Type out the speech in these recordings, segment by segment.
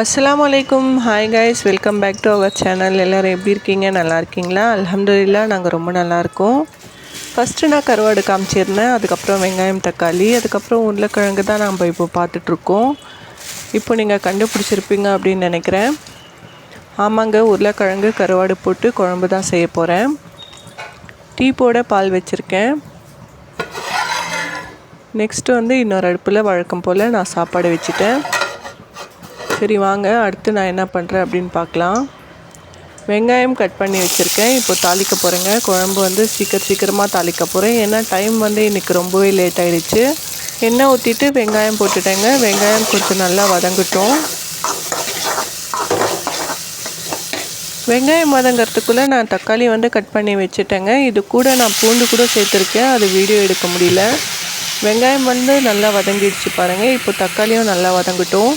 அஸ்லாம் அலைக்கும். Hi guys welcome back to our channel எல்லோரும் எப்படி இருக்கீங்க? நல்லா இருக்கீங்களா? அலமதுல்லா நாங்கள் ரொம்ப நல்லாயிருக்கோம் ஃபஸ்ட்டு நான் கருவாடு காமிச்சிருந்தேன். அதுக்கப்புறம் வெங்காயம் தக்காளி அதுக்கப்புறம் உருளைக்கிழங்கு தான் நம்ம இப்போ பார்த்துட்ருக்கோம். இப்போ நீங்கள் கண்டுபிடிச்சிருப்பீங்க அப்படின்னு நினைக்கிறேன். ஆமாங்க உருளைக்கிழங்கு கருவாடு போட்டு குழம்பு தான் செய்ய போகிறேன் டீ போட பால் வச்சுருக்கேன். நெக்ஸ்ட்டு வந்து இன்னொரு அடுப்பில் வழக்கம் போல் நான் சாப்பாடு வச்சுட்டேன். சரி வாங்க. அடுத்து நான் என்ன பண்ணுறேன் அப்படின்னு பார்க்கலாம். வெங்காயம் கட் பண்ணி வச்சுருக்கேன். இப்போ தாளிக்க போகிறேங்க குழம்பு வந்து சீக்கிரம் சீக்கிரமாக தாளிக்க போகிறேன் ஏன்னா டைம் வந்து இன்றைக்கி ரொம்பவே லேட் ஆகிடுச்சு எண்ணெய் ஊற்றிட்டு வெங்காயம் போட்டுட்டேங்க. வெங்காயம் கொஞ்சம் நல்லா வதங்கட்டும். வெங்காயம் வதங்கிறதுக்குள்ளே நான் தக்காளி வந்து கட் பண்ணி வச்சுட்டேங்க. இது கூட நான் பூண்டு கூட சேர்த்துருக்கேன். அது வீடியோ எடுக்க முடியல. வெங்காயம் வந்து நல்லா வதங்கிடுச்சு பாருங்கள் இப்போ தக்காளியும் நல்லா வதங்கட்டும்.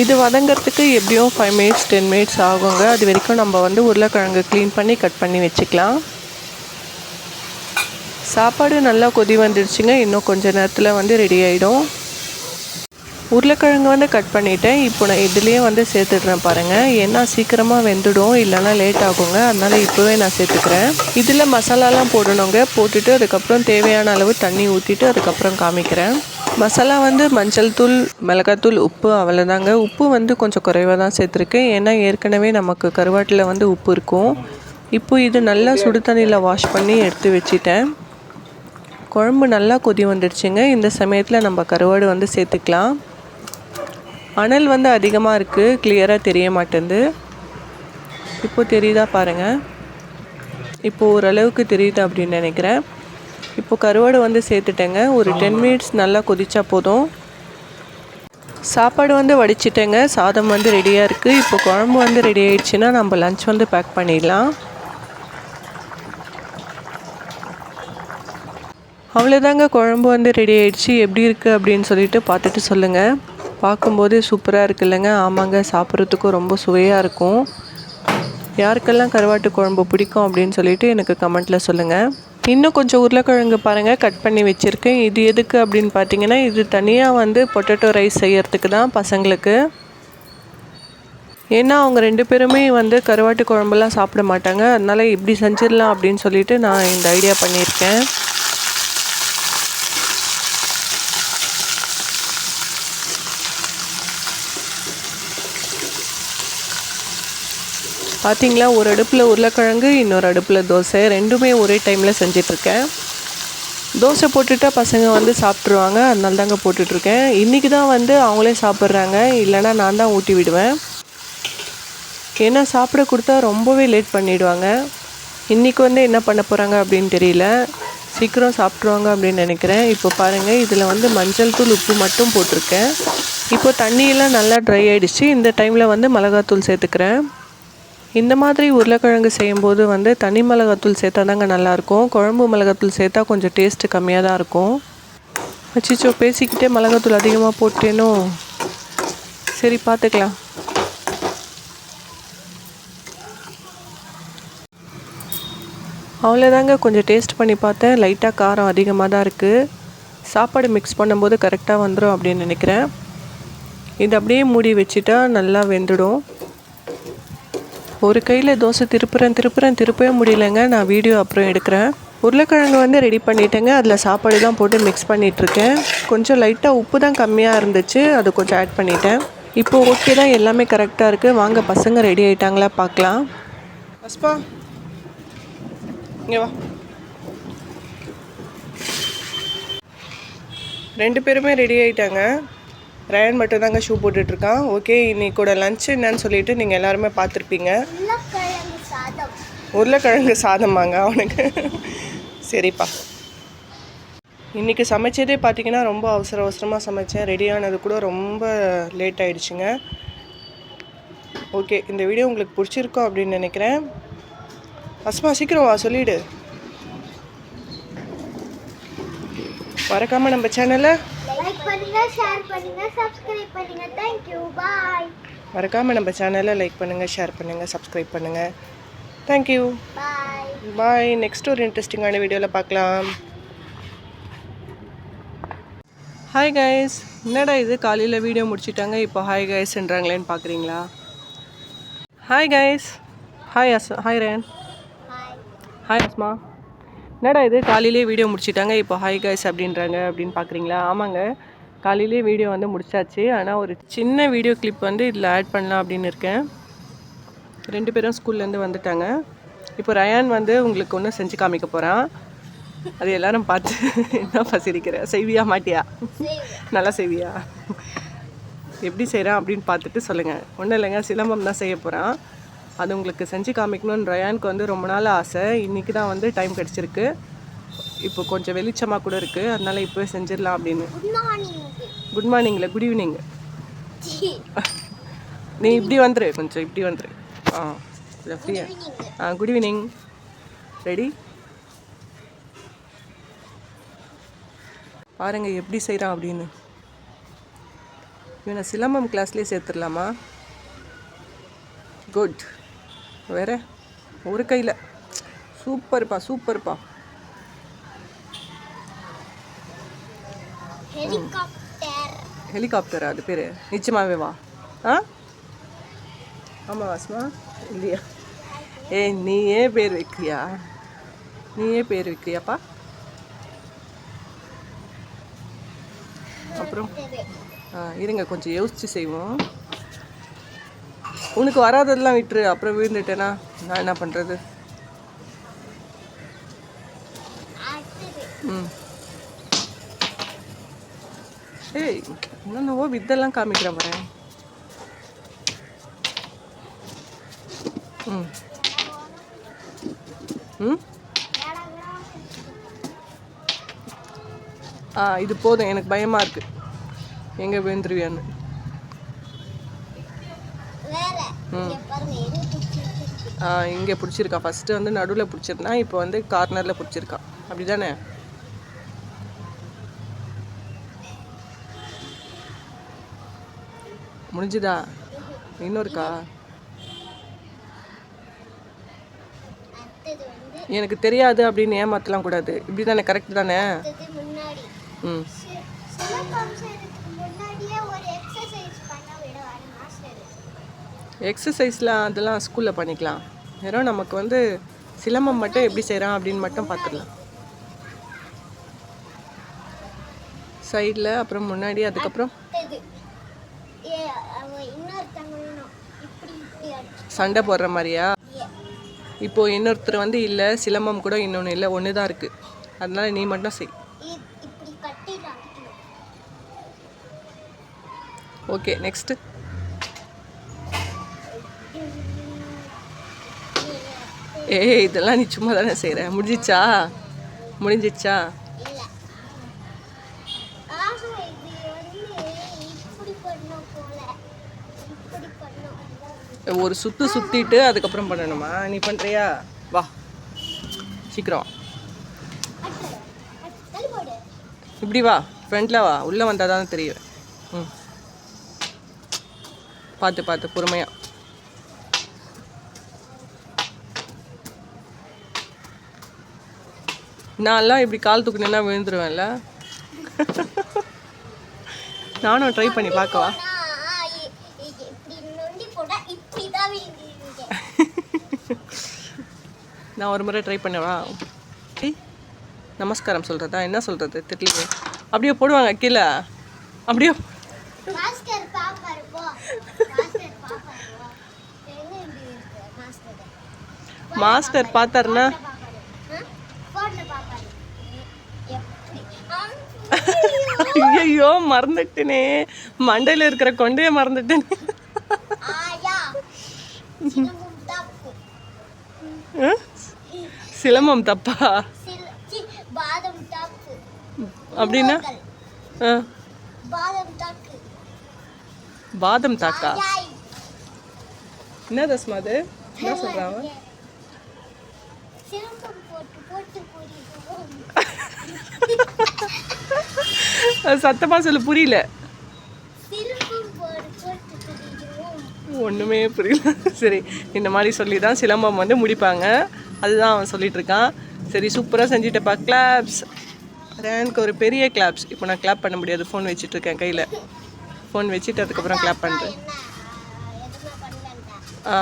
இது வதங்கிறதுக்கு எப்படியும் ஃபைவ் மினிட்ஸ் டென் மினிட்ஸ் ஆகுங்க. அது வரைக்கும் நம்ம வந்து உருளைக்கிழங்கு க்ளீன் பண்ணி கட் பண்ணி வச்சுக்கலாம். சாப்பாடு நல்லா கொதி வந்துடுச்சுங்க இன்னும் கொஞ்சம் நேரத்தில் வந்து ரெடி ஆகிடும் உருளைக்கிழங்கு வந்து கட் பண்ணிவிட்டேன் இப்போ நான் இதுலேயே வந்து சேர்த்துடுறேன் பாருங்கள் ஏன்னா சீக்கிரமாக வெந்துடும் இல்லைன்னா லேட் ஆகுங்க. அதனால் இப்போவே நான் சேர்த்துக்கிறேன். இதில் மசாலாலாம் போடணுங்க. போட்டுட்டு அதுக்கப்புறம் தேவையான அளவு தண்ணி ஊற்றிட்டு அதுக்கப்புறம் காமிக்கிறேன். மசாலா வந்து மஞ்சள் தூள் மிளகாத்தூள் உப்பு அவ்வளோதாங்க உப்பு வந்து கொஞ்சம் குறைவாக தான் சேர்த்துருக்கேன் ஏன்னா ஏற்கனவே நமக்கு கருவாட்டில் வந்து உப்பு இருக்கும். இப்போ இது நல்லா சுடு தண்ணியில் வாஷ் பண்ணி எடுத்து வச்சிட்டேன். குழம்பு நல்லா கொதி வந்துடுச்சுங்க. இந்த சமயத்தில் நம்ம கருவாடு வந்து சேர்த்துக்கலாம். அனல் வந்து அதிகமாக இருக்குது கிளியராக தெரிய மாட்டேங்குது. இப்போது தெரியுதா பாருங்கள் இப்போது ஓரளவுக்கு தெரியுது அப்படின்னு நினைக்கிறேன். இப்போ கருவாடு வந்து சேர்த்துட்டேங்க. ஒரு டென் மினிட்ஸ் நல்லா கொதிச்சா போதும். சாப்பாடு வந்து வடிச்சிட்டேங்க. சாதம் வந்து ரெடியாக இருக்குது இப்போ குழம்பு வந்து ரெடி ஆயிடுச்சுன்னா நம்ம லஞ்ச் வந்து பேக் பண்ணிடலாம். அவ்வளோதாங்க குழம்பு வந்து ரெடி ஆயிடுச்சு. எப்படி இருக்குது அப்படின்னு சொல்லிட்டு பார்த்துட்டு சொல்லுங்கள் பார்க்கும்போதே சூப்பராக இருக்கு இல்லைங்க. ஆமாங்க சாப்பிட்றதுக்கும் ரொம்ப சுவையாக இருக்கும். யாருக்கெல்லாம் கருவாட்டு குழம்பு பிடிக்கும் அப்படின்னு சொல்லிட்டு எனக்கு கமெண்ட்டில் சொல்லுங்கள் இன்னும் கொஞ்சம் உருளைக்கிழங்கு பாருங்கள் கட் பண்ணி வச்சுருக்கேன். இது எதுக்கு அப்படின்னு பார்த்தீங்கன்னா இது தனியாக வந்து பொட்டேட்டோ ரைஸ் செய்கிறதுக்கு தான் பசங்களுக்கு. ஏன்னா அவங்க ரெண்டு பேருமே வந்து கருவாட்டு குழம்புலாம் சாப்பிட மாட்டாங்க. அதனால் இப்படி செஞ்சிடலாம் அப்படின்னு சொல்லிட்டு நான் இந்த ஐடியா பண்ணியிருக்கேன். பார்த்தீங்களா ஒரு அடுப்பில் உருளைக்கிழங்கு இன்னொரு அடுப்பில் தோசை. ரெண்டுமே ஒரே டைமில் செஞ்சிட்ருக்கேன். தோசை போட்டுட்டா பசங்க வந்து சாப்பிட்ருவாங்க அதனால தாங்க போட்டுட்ருக்கேன். இன்றைக்கி தான் வந்து அவங்களே சாப்பிட்றாங்க. இல்லைனா நான் தான் ஊட்டி விடுவேன். ஏன்னா சாப்பிட கொடுத்தா ரொம்பவே லேட் பண்ணிவிடுவாங்க இன்றைக்கி வந்து என்ன பண்ண போகிறாங்க அப்படின்னு தெரியல. சீக்கிரம் சாப்பிட்ருவாங்க அப்படின்னு நினைக்கிறேன். இப்போ பாருங்கள் இதில் வந்து மஞ்சள் தூள் உப்பு மட்டும் போட்டிருக்கேன். இப்போ தண்ணியெல்லாம் நல்லா ட்ரை ஆகிடுச்சு இந்த டைமில் வந்து மிளகாத்தூள் சேர்த்துக்கிறேன். இந்த மாதிரி உருளைக்கிழங்கு செய்யும்போது வந்து தனி மிளகாத்தூள் சேர்த்தா தாங்க நல்லாயிருக்கும். குழம்பு மிளகாத்தூள் சேர்த்தா கொஞ்சம் டேஸ்ட்டு கம்மியாக தான் இருக்கும். அச்சிச்சோ பேசிக்கிட்டே மிளகாத்தூள் அதிகமாக போட்டேனோ. சரி பார்த்துக்கலாம் அவ்வளோதாங்க கொஞ்சம் டேஸ்ட் பண்ணி பார்த்தேன். லைட்டாக காரம் அதிகமாக தான் இருக்குது சாப்பாடு மிக்ஸ் பண்ணும்போது கரெக்டாக வந்துடும் அப்படின்னு நினைக்கிறேன். இது அப்படியே மூடி வச்சுட்டா நல்லா வெந்துடும். ஒரு கையில் தோசை திருப்புறேன் திருப்புறேன் திருப்பவே முடியலைங்க. நான் வீடியோ அப்புறம் எடுக்கிறேன். உருளைக்கிழங்கு வந்து ரெடி பண்ணிட்டேங்க. அதில் சாப்பாடு தான் போட்டு மிக்ஸ் பண்ணிகிட்ருக்கேன் கொஞ்சம் லைட்டாக உப்பு தான் கம்மியாக இருந்துச்சு. அது கொஞ்சம் ஆட் பண்ணிட்டேன். இப்போ ஓகே தான். எல்லாமே கரெக்டாக இருக்குது வாங்க பசங்க ரெடி ஆகிட்டாங்களா பார்க்கலாம். அஸ்பா இங்கே வா. ரெண்டு பேருமே ரெடி ஆகிட்டாங்க ரயன் மட்டும் தாங்க ஷூ போட்டுட்ருக்கான் ஓகே இன்னைக்கூட லஞ்ச் என்னன்னு சொல்லிட்டு நீங்கள் எல்லாருமே பார்த்துருப்பீங்க. உருளைக்கிழங்கு சாதமாங்க அவனுக்கு. சரிப்பா. இன்றைக்கி சமைச்சதே பார்த்தீங்கன்னா ரொம்ப அவசர அவசரமாக சமைச்சேன். ரெடியானது கூட ரொம்ப லேட் ஆகிடுச்சுங்க ஓகே இந்த வீடியோ உங்களுக்கு பிடிச்சிருக்கோம் அப்படின்னு நினைக்கிறேன். அஸ்மா சீக்கிரம் வா சொல்லிவிடு மறக்காமல் நம்ம சேனலை பண்ணுங்க ஷேர் பண்ணுங்க சப்ஸ்கிரைப் பண்ணுங்க. தேங்க் யூ பாய் மறக்காமல் நம்ம சேனலை லைக் பண்ணுங்கள் ஷேர் பண்ணுங்கள் சப்ஸ்கிரைப் பண்ணுங்கள் தேங்க்யூ பாய் பாய் நெக்ஸ்ட் ஒரு இன்ட்ரெஸ்டிங்கான வீடியோவில் பார்க்கலாம். ஹாய் கைஸ் என்னடா இது? காலையில் வீடியோ முடிச்சிட்டாங்க இப்போ ஹாய் கைஸ்ன்றாங்களேன்னு பார்க்குறீங்களா? ஹாய் கைஸ் ஹாய் அஸ் ஹாய் ரேன் ஹாய் ஹாய் அஸ்மா என்னடா இது? காலையிலே வீடியோ முடிச்சிட்டாங்க இப்போ ஹாய் கைஸ் அப்படின்றாங்க அப்படின்னு பார்க்குறீங்களா? ஆமாங்க. காலையிலே வீடியோ வந்து முடிச்சாச்சு. ஆனால் ஒரு சின்ன வீடியோ கிளிப் வந்து இதில் ஆட் பண்ணலாம் அப்படின்னு இருக்கேன். ரெண்டு பேரும் ஸ்கூல்லேருந்து வந்துட்டாங்க. இப்போ ரயான் வந்து உங்களுக்கு ஒன்று செஞ்சு காமிக்க போகிறான் அது எல்லாரும் பார்த்து என்ன பசிரிக்கிற? செய்வியா மாட்டியா? நல்லா செய்வியா? எப்படி செய்கிறான் அப்படின்னு பார்த்துட்டு சொல்லுங்கள் ஒன்றும் இல்லைங்க சிலம்பம் தான் செய்ய போகிறான் அது உங்களுக்கு செஞ்சு காமிக்கணும்னு ரயானுக்கு வந்து ரொம்ப நாள் ஆசை. இன்றைக்கி தான் வந்து டைம் கிடச்சிருக்கு. இப்போ கொஞ்சம் வெளிச்சமாக கூட இருக்குது அதனால இப்போவே செஞ்சிடலாம் அப்படின்னு. குட் மார்னிங் குட் ஈவினிங் நீ இப்படி வந்துரு கொஞ்சம் இப்படி வந்துரு. ஆ இல்லை ஃப்ரீயா ஆ. குட் ஈவினிங் ரெடி பாருங்க எப்படி செய்கிறான் அப்படின்னு. இவனை சிலம்பம் கிளாஸ்லேயே சேர்த்துடலாமா? குட் வேற ஒரு கையில். சூப்பர்ப்பா சூப்பர்ப்பா ஹெலிகாப்டர் ஹெலிகாப்டரா அது பேர் நிச்சயமாவே வா ஆ ஆமாம் வாஸ்மா இல்லையா ஏய் நீயே பேர் வைக்கிறியா நீயே பேர் வைக்கிறியாப்பா அப்புறம் ஆ இருங்க கொஞ்சம் யோசிச்சு செய்வோம். உனக்கு வராததெல்லாம் விட்டுரு. அப்புறம் விழுந்துட்டேனா? நான் என்ன பண்ணுறது ம். ஏய் என்னென்னவோ வித்தெல்லாம் காமிக்கிறேன் பாரு. ம். ம்? ஆ இது போதும். எனக்கு பயமாக இருக்குது எங்கே விழுந்துருவியான்னு. ம். ஆ இங்கே பிடிச்சிருக்கா ஃபஸ்ட்டு வந்து நடுவில் பிடிச்சிருந்தா இப்போ வந்து கார்னரில் பிடிச்சிருக்கா அப்படி தானே முடிஞ்சுதா? இன்னும் இருக்கா அடுத்தது வந்து எனக்கு தெரியாது அப்படின்னு ஏமாத்தலாம் கூடாது. இப்படி தானே? கரெக்ட் தானே ம். எக்ஸசைஸ்லாம் அதெல்லாம் ஸ்கூலில் பண்ணிக்கலாம். வெறும் நமக்கு வந்து சிலம்பம் மட்டும் எப்படி செய்கிறான் அப்படின்னு மட்டும் பார்த்துடலாம் சைடில் அப்புறம் முன்னாடி அதுக்கப்புறம் அடுத்தது ஏ அவ இன்னொருத்தவங்களும் இப்படி இப்படி அடிச்சு சண்டை போடுற மாதிரியா? இப்போ இன்னொருத்தர் வந்து இல்லை சிலம்பம் கூட இன்னொன்று இல்லை ஒன்று தான் இருக்குது அதனால நீ மட்டும் செய். ஓகே நெக்ஸ்ட்டு ஏய் இதெல்லாம் நீ சும்மா தானே செய்கிற முடிஞ்சிச்சா? முடிஞ்சிச்சா இல்ல ஆஹா இது வந்து இப்படி பண்ணோம் போல இப்படி பண்ணோம் ஒரு சுற்று சுற்றிட்டு அதுக்கப்புறம் பண்ணணுமா? நீ பண்ணுறியா வா. சீக்கிரம் இப்படி வா. ஃப்ரண்ட்டில் வா. உள்ளே வந்தால் தான் தெரியும். ம். பார்த்து பார்த்து பொறுமையாக நான்லாம் இப்படி கால் தூக்குனேன்னா விழுந்துருவேன்ல. நானும் ட்ரை பண்ணி பார்க்கவா ஆனா, இ- இ- இப்படி நொண்டி போட்டா இப்படி தான் விழுந்துருவீங்க நான் ஒரு முறை ட்ரை பண்ணவா நமஸ்காரம் சொல்கிறதா என்ன சொல்கிறது தெரியலையே. அப்படியே போடுவாங்க கீழே. அப்படியே மாஸ்டர் பார்த்தாருன்னா. ஐயோ மறந்துட்டேனே. மண்டையில் இருக்கிற கொண்டையை மறந்துட்டேனே. ஆ? சிலம்பம் தப்பா? அப்படின்னா? பாதம் தாக்கா. என்ன தஸ்மா அது? என்ன போட்டு சத்தமாக சொல்லு புரியல. ஒன்றுமே புரியல. சரி இந்த மாதிரி சொல்லி தான் சிலம்பம் வந்து முடிப்பாங்க. அதுதான் அவன் சொல்லிட்டு இருக்கான் சரி சூப்பராக செஞ்சுட்டப்பா கிளாப்ஸ் ரேனுக்கு ஒரு பெரிய கிளாப்ஸ் இப்போ நான் கிளாப் பண்ண முடியாது ஃபோன் வச்சுட்டு இருக்கேன் கையில். ஃபோன் வச்சுட்டு அதுக்கப்புறம் கிளாப் பண்ணுறேன் ஆ.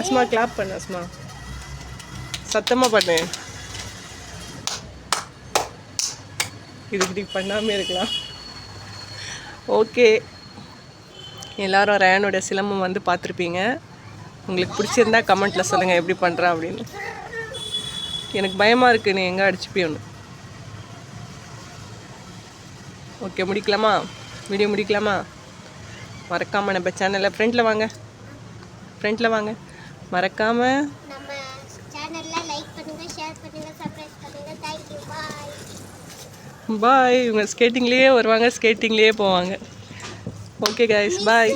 அஸ்மா கிளாப் பண்ணு அஸ்மா. சத்தமாக பண்ணு. இது இப்படி பண்ணாமே இருக்கலாம். ஓகே எல்லாரும் ரேனோட சிலம்பம் வந்து பார்த்துருப்பீங்க. உங்களுக்கு பிடிச்சிருந்தா கமெண்ட்டில் சொல்லுங்கள் எப்படி பண்ணுறான் அப்படின்னு. எனக்கு பயமாக இருக்குது நீ எங்கே அடிச்சுப்பியோன்னு. ஓகே முடிக்கலாமா? வீடியோ முடிக்கலாமா? மறக்காமல் நம்ம சேனலில் ஃப்ரெண்டில் வாங்க. ஃப்ரெண்டில் வாங்க. மறக்காமல் பாய் இவங்க ஸ்கேட்டிங்லேயே வருவாங்க ஸ்கேட்டிங்லேயே போவாங்க. Okay guys bye